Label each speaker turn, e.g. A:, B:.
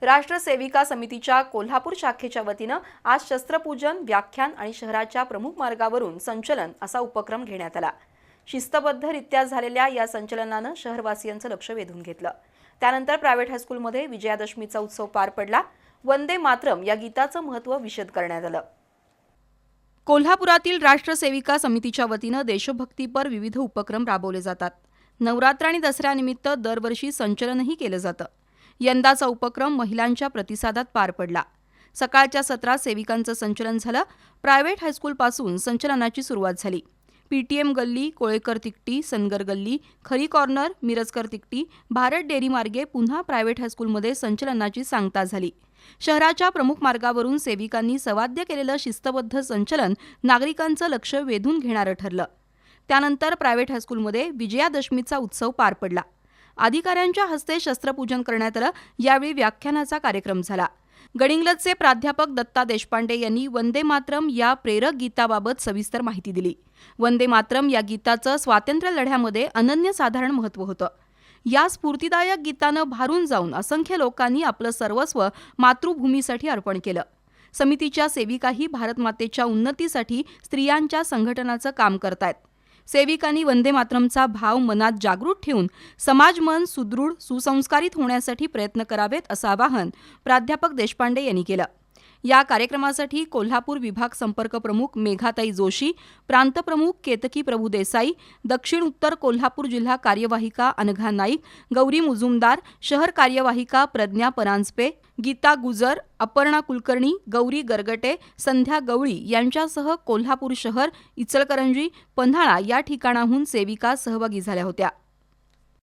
A: राष्ट्र सेविका समितीच्या कोल्हापूर शाखेच्या वतीनं आज शस्त्रपूजन व्याख्यान आणि शहराच्या प्रमुख मार्गावरून संचलन असा उपक्रम घेण्यात आला. शिस्तबद्धरित्या झालेल्या या संचलनानं शहरवासियांचं लक्ष वेधून घेतलं. त्यानंतर प्रायव्हेट हायस्कूलमध्ये विजयादशमीचा उत्सव पार पडला. वंदे मातरम या गीताचं महत्त्व विशद करण्यात आलं. कोल्हापुरातील राष्ट्रसेविका समितीच्या वतीनं देशभक्तीपर विविध उपक्रम राबवले जातात. नवरात्र आणि दसऱ्यानिमित्त दरवर्षी संचलनही केलं जातं. यंदाचा उपक्रम महिलांच्या प्रतिसादात पार पडला. सकाळच्या सत्रात सेविकांचं संचलन झालं. प्रायव्हेट हायस्कूलपासून संचलनाची सुरुवात झाली. पीटीएम गल्ली कोळेकर तिकटी सनगर गल्ली खरी कॉर्नर मिरजकर तिकटी भारत डेअरी मार्गे पुन्हा प्रायव्हेट हायस्कूलमध्ये संचलनाची सांगता झाली. शहराच्या प्रमुख मार्गावरून सेविकांनी सवाद्य केलेलं शिस्तबद्ध संचलन नागरिकांचं लक्ष वेधून घेणारं ठरलं. त्यानंतर प्रायव्हेट हायस्कूलमध्ये विजयादशमीचा उत्सव पार पडला. अधिकाऱ्यांच्या हस्ते शस्त्रपूजन करण्यात आलं. यावेळी व्याख्यानाचा कार्यक्रम झाला. गडिंग्लजचे प्राध्यापक दत्ता देशपांडे यांनी वंदे मातरम या प्रेरक गीताबाबत सविस्तर माहिती दिली. वंदे मातरम या गीताचं स्वातंत्र्य लढ्यामध्ये अनन्यसाधारण महत्त्व होतं. या स्फूर्तिदायक गीतानं भारून जाऊन असंख्य लोकांनी आपलं सर्वस्व मातृभूमीसाठी अर्पण केलं. समितीच्या सेविकाही भारतमातेच्या उन्नतीसाठी स्त्रियांच्या संघटनाचं काम करतायत. सेविकांनी वंदे मातरमचा भाव मनात जागृत ठेवून समाजमन सुदृढ सुसंस्कारित होण्यासाठी प्रयत्न करावेत असं आवाहन प्राध्यापक देशपांडे यांनी केलं. या कार्यक्रमासाठी कोल्हापूर विभाग संपर्क प्रमुख मेघाताई जोशी प्रांतप्रमुख केतकी प्रभू देसाई दक्षिण उत्तर कोल्हापूर जिल्हा कार्यवाहिका अनघा नाईक गौरी मुजुमदार शहर कार्यवाहिका प्रज्ञा परांजपे गीता गुजर अपर्णा कुलकर्णी गौरी गरगटे संध्या गवळी यांच्यासह कोल्हापूर शहर इचलकरंजी पन्हाळा या ठिकाणाहून सेविका सहभागी झाल्या होत्या.